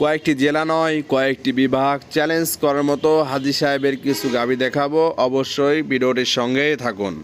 কয়েকটি জেলা নয়, কয়েকটি বিভাগ। চ্যালেঞ্জ করার মতো হাজি সাহেবের কিছু গাবি দেখাবো। অবশ্যই ভিডিওটির সঙ্গে থাকুন।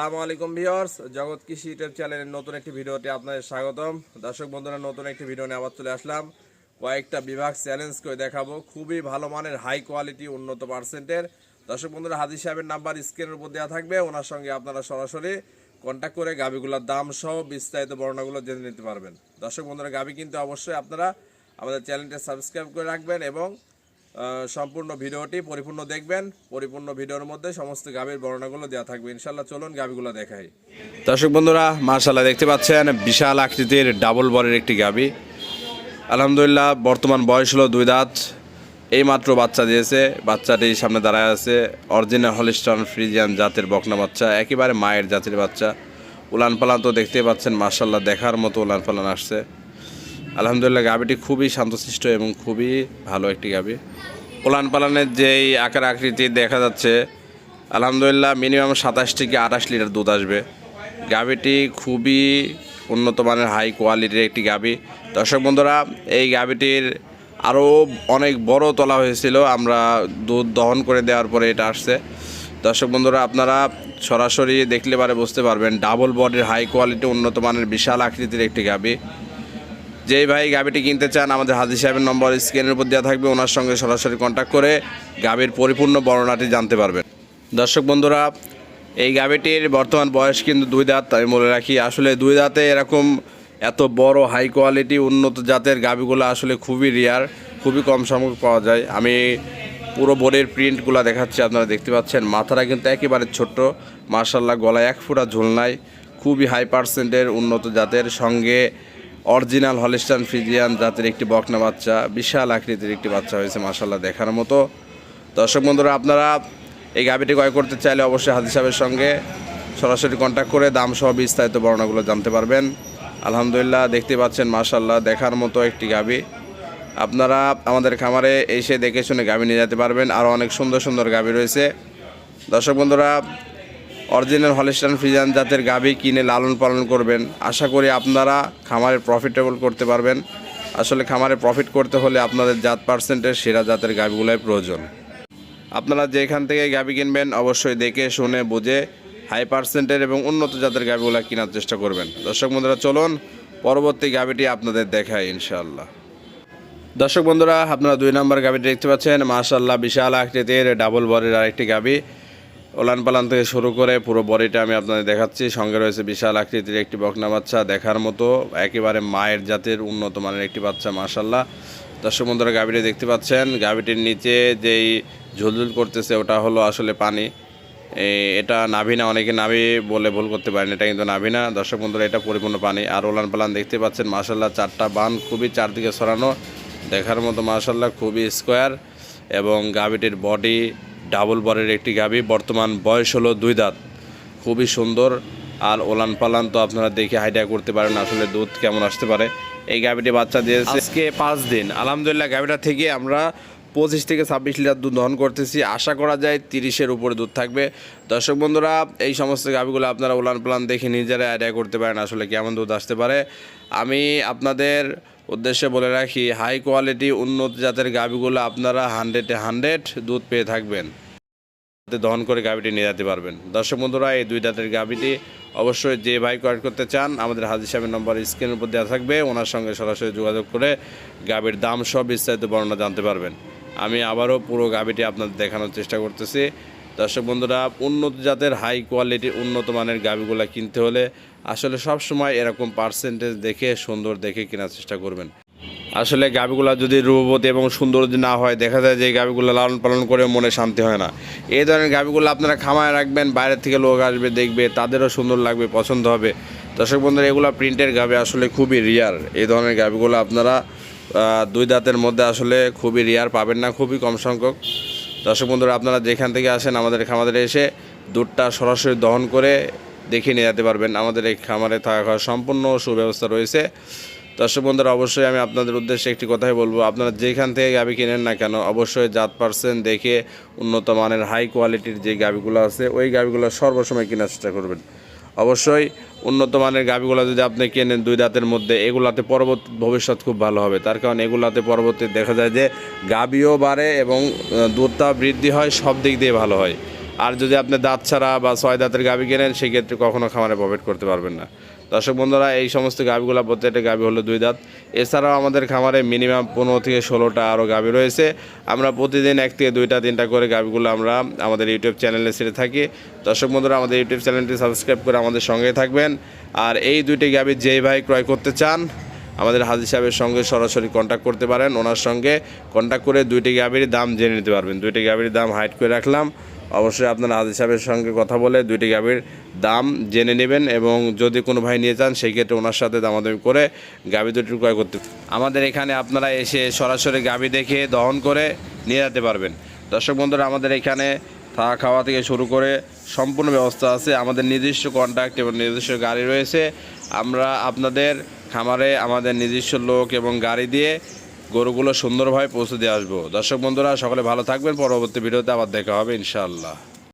আসসালামু আলাইকুম ভিউয়ার্স, জগৎ কৃষি ইউটিউব চ্যানেলের নতুন একটি ভিডিওতে আপনাদের স্বাগতম। দর্শক বন্ধুরা, নতুন একটি ভিডিও নিয়ে আবার চলে আসলাম। কয়েকটা বিভাগ চ্যালেঞ্জ করে দেখাবো। খুবই ভালো মানের হাই কোয়ালিটি উন্নত পার্সেন্টের দর্শক বন্ধুরা হাজি সাহেবের নাম্বার স্ক্রিনের উপর দেওয়া থাকবে। ওনার সঙ্গে আপনারা সরাসরি কন্ট্যাক্ট করে গাবিগুলোর দাম সহ বিস্তারিত বর্ণনাগুলো জেনে নিতে পারবেন। দর্শক বন্ধুরা গাবি কিন্তু অবশ্যই আপনারা আমাদের চ্যানেলটা সাবস্ক্রাইব করে রাখবেন এবং সম্পূর্ণ ভিডিওটি পরিপূর্ণ দেখবেন। পরিপূর্ণ ভিডিওর মধ্যে সমস্ত গাভীর বর্ণনাগুলো দেওয়া থাকবে। ইনশাল্লাহ চলুন গাভীগুলো দেখাই। দর্শক বন্ধুরা, মার্শাল্লাহ দেখতে পাচ্ছেন, বিশাল আকৃতির ডাবল বরের একটি গাভী। আলহামদুলিল্লাহ, বর্তমান বয়স হলো দুই দাঁত। এই মাত্র বাচ্চা দিয়েছে। বাচ্চাটি সামনে দাঁড়ায় আছে। অরিজিনাল হলিস্টন ফ্রিজিয়ান জাতের বকনা বাচ্চা, একেবারে মায়ের জাতির বাচ্চা। উলান পালান তো দেখতেই পাচ্ছেন, মার্শাল্লাহ দেখার মতো উলান পালান আসছে। আলহামদুলিল্লাহ গাভীটি খুবই শান্তশিষ্ট এবং খুবই ভালো একটি গাভী উলান পালানের যেই আকার আকৃতি দেখা যাচ্ছে, আলহামদুলিল্লাহ মিনিমাম সাতাশ থেকে আঠাশ লিটার দুধ আসবে। গাভীটি খুবই উন্নত মানের হাই কোয়ালিটির একটি গাভী দর্শক বন্ধুরা, এই গাভীটির আরও অনেক বড় তোলা হয়েছিল, আমরা দুধ দহন করে দেওয়ার পরে এটা আসছে। দর্শক বন্ধুরা, আপনারা সরাসরি দেখলে পারে বুঝতে পারবেন ডাবল বডির হাই কোয়ালিটি উন্নত মানের বিশাল আকৃতির একটি গাভী যেই ভাই গাবিটি কিনতে চান, আমাদের হাজি সাহেবের নম্বর স্ক্রিনের উপর দেওয়া থাকবে, ওনার সঙ্গে সরাসরি কন্ট্যাক্ট করে গাবির পরিপূর্ণ বর্ণনাটি জানতে পারবেন। দর্শক বন্ধুরা, এই গাবিটির বর্তমান বয়স কিন্তু দুই দাঁত আমি বলে রাখি, আসলে দুই দাঁতে এরকম এত বড় হাই কোয়ালিটি উন্নত জাতের গাবিগুলো আসলে খুবই রেয়ার খুবই কম সংখ্যক পাওয়া যায়। আমি পুরো বোর্ডের প্রিন্টগুলো দেখাচ্ছি, আপনারা দেখতে পাচ্ছেন, মাথাটা কিন্তু একেবারে ছোট্ট মার্শাল্লাহ গলায় এক ফুটা ঝুলনায় খুবই হাই পার্সেন্টের উন্নত জাতের, সঙ্গে অরিজিনাল হলিস্টান ফিজিয়ান জাতের একটি বকনা বাচ্চা, বিশাল আকৃতির একটি বাচ্চা হয়েছে মাসাল্লাহ দেখার মতো। দর্শক বন্ধুরা, আপনারা এই গাভিটি ক্রয় করতে চাইলে অবশ্যই হাজি সাহেবের সঙ্গে সরাসরি কন্ট্যাক্ট করে দাম সহ বিস্তারিত বর্ণনাগুলো জানতে পারবেন। আলহামদুলিল্লাহ, দেখতে পাচ্ছেন মাসাল্লাহ দেখার মতো একটি গাভি। আপনারা আমাদের খামারে এসে দেখে শুনে গাভি নিয়ে যেতে পারবেন। আরও অনেক সুন্দর সুন্দর গাভি রয়েছে। দর্শক বন্ধুরা অরিজিনাল হলিস্টান ফ্রিজান জাতের গাভী কিনে লালন পালন করবেন। আশা করি আপনারা খামারে প্রফিটেবল করতে পারবেন। আসলে খামারে প্রফিট করতে হলে আপনাদের জাত পার্সেন্টের সেরা জাতের গাভীগুলোই প্রয়োজন। আপনারা যেখান থেকে গাভী কিনবেন অবশ্যই দেখে, শুনে, বুঝে হাই পার্সেন্টের এবং উন্নত জাতের গাভীগুলো কেনার চেষ্টা করবেন। দর্শক বন্ধুরা, চলুন পরবর্তী গাভীটি আপনাদের দেখায় ইনশাআল্লাহ। দর্শক বন্ধুরা, আপনারা দুই নম্বর গাভীটি দেখতে পাচ্ছেন। মাশাল্লাহ বিশাল আকৃতির ডাবল বরের আরেকটি গাভী। ওলান পালান থেকে শুরু করে পুরো বডিটা আমি আপনাদের দেখাচ্ছি। সঙ্গে রয়েছে বিশাল আকৃতির একটি বকনা বাচ্চা দেখার মতো। একেবারে মায়ের জাতের উন্নত মানের একটি বাচ্চা মাশাল্লাহ দর্শক বন্ধুরা, গাভীটি দেখতে পাচ্ছেন। গাভীটির নিচে যেই ঝুলঝুল করতেছে, ওটা হলো আসলে পানি। এটা নাভি না, অনেকে নাভি বলে ভুল করতে পারেন, এটা কিন্তু নাভি না। দর্শক বন্ধুরা, এটা পরিপূর্ণ পানি। আর ওলান পালান দেখতে পাচ্ছেন মাশাল্লাহ চারটা বান খুবই চারদিকে সরানো দেখার মতো মাশাল্লাহ খুবই স্কোয়ার। এবং গাভীটির বডি ডাবল বরের একটি গাভী বর্তমান বয়স হলো দুই দাঁত। খুবই সুন্দর আর ওলান পালান তো আপনারা দেখে হাইডিয়া করতে পারেন আসলে দুধ কেমন আসতে পারে। এই গাভীটি বাচ্চা দিয়েছে। আজকে পাঁচ দিন। আলহামদুলিল্লাহ গাভীটা থেকে আমরা পঁচিশ থেকে ছাব্বিশ লিটার দুধ দহন করতেছি। আশা করা যায় তিরিশের উপরে দুধ থাকবে। দর্শক বন্ধুরা, এই সমস্ত গাভীগুলো আপনারা উলান প্লান দেখে নিজেরা আইডিয়া করতে পারেন আসলে কেমন দুধ আসতে পারে। আমি আপনাদের উদ্দেশ্যে বলে রাখি হাই কোয়ালিটি উন্নত জাতের গাভীগুলো আপনারা হান্ড্রেডে হান্ড্রেড দুধ পেয়ে থাকবেন। দহন করে গাভীটি নিয়ে যেতে পারবেন। দর্শক বন্ধুরা, এই দুই দাঁতের গাভীটি অবশ্যই যে ভাই ক্রয় করতে চান, আমাদের হাজির সাহেবের নম্বর স্ক্রিনের উপর দেওয়া থাকবে। ওনার সঙ্গে সরাসরি যোগাযোগ করে গাভীর দাম সব বিস্তারিত বর্ণনা জানতে পারবেন। আমি আবারও পুরো গাভীটি আপনাদের দেখানোর চেষ্টা করতেছি। দর্শক বন্ধুরা, উন্নত জাতের হাই কোয়ালিটি, উন্নত মানের গাভীগুলো কিনতে হলে আসলে সব সময় এরকম পার্সেন্টেজ দেখে, সুন্দর দেখে কেনার চেষ্টা করবেন। আসলে গাভীগুলো যদি রূপবতী এবং সুন্দর যদি না হয়, দেখা যায় যে গাভীগুলো লালন পালন করে মনে শান্তি হয় না। এই ধরনের গাভীগুলো আপনারা খামায় রাখবেন, বাইরে থেকে লোক আসবে, দেখবে, তাদেরও সুন্দর লাগবে, পছন্দ হবে। দর্শক বন্ধুরা, এগুলো প্রিন্টের গাবি আসলে খুবই রিয়ার এই ধরনের গাবিগুলো আপনারা দুই দাঁতের মধ্যে আসলে খুবই রিয়ার পাবেন না, খুবই কম সংখ্যক। দর্শক বন্ধুরা, আপনারা যেখান থেকে আসেন আমাদের খামারে এসে দুধটা সরাসরি দহন করে দেখে নিয়ে যেতে পারবেন। আমাদের এই খামারে থাকা সম্পূর্ণ সুব্যবস্থা রয়েছে। দর্শক বন্ধুরা, অবশ্যই আমি আপনাদের উদ্দেশ্যে একটি কথাই বলব। আপনারা যেখান থেকে গাবি কিনেন না কেন, অবশ্যই জাত পার্সেন্ট দেখে উন্নত মানের হাই কোয়ালিটির যে গাবিগুলো আছে, ওই গাবিগুলো সর্বসময় কেনার চেষ্টা করবেন। অবশ্যই উন্নত মানের গাবিগুলো যদি আপনি কেনেন দুই দাঁতের মধ্যে, এগুলাতে পরবর্তী, ভবিষ্যৎ খুব ভালো হবে। তার কারণ এগুলাতে পরবর্তী দেখা যায় যে গাবিও বাড়ে এবং দুধটা বৃদ্ধি হয়, সব দিক দিয়ে ভালো হয়। আর যদি আপনি দাঁত ছাড়া বা ছয় দাঁতের গাবি কেনেন, সেক্ষেত্রে কখনও খামারে প্রফিট করতে পারবেন না। দর্শক বন্ধুরা, এই সমস্ত গাবিগুলো প্রত্যেকটা গাবি হলো দুই দাঁত। এছাড়াও আমাদের খামারে মিনিমাম পনেরো থেকে ষোলোটা আরও গাবি রয়েছে। আমরা প্রতিদিন এক থেকে দুইটা, তিনটা করে গাবিগুলো আমরা আমাদের ইউটিউব চ্যানেলে ছেড়ে থাকি। দর্শক বন্ধুরা, আমাদের ইউটিউব চ্যানেলটি সাবস্ক্রাইব করে আমাদের সঙ্গে থাকবেন। আর এই দুইটি গাবি যেই ভাই ক্রয় করতে চান, আমাদের হাজির সাহেবের সঙ্গে সরাসরি কন্ট্যাক্ট করতে পারেন। ওনার সঙ্গে কন্ট্যাক্ট করে দুইটি গাবির দাম জেনে নিতে পারবেন। দুইটি গাবির দাম হাইট করে রাখলাম। অবশ্যই আপনারা আদি সাহেবের সঙ্গে কথা বলে দুইটি গাবির দাম জেনে নেবেন এবং যদি কোনো ভাই নিয়ে চান সেই ক্ষেত্রে ওনার সাথে দামাদামি করে গাবি দুটি ক্রয় করতে আমাদের এখানে আপনারা এসে সরাসরি গাবি দেখে দহন করে নিয়ে যেতে পারবেন। দর্শক বন্ধুরা, আমাদের এখানে থাকা খাওয়া থেকে শুরু করে সম্পূর্ণ ব্যবস্থা আছে। আমাদের নিজস্ব কন্ট্যাক্ট এবং নিজস্ব গাড়ি রয়েছে। আমরা আপনাদের খামারে আমাদের নিজস্ব লোক এবং গাড়ি দিয়ে গরুগুলো সুন্দরভাবে পৌঁছে দিয়ে আসব। দর্শক বন্ধুরা, সকলে ভালো থাকবেন। পরবর্তী ভিডিওতে আবার দেখা হবে, ইনশাআল্লাহ।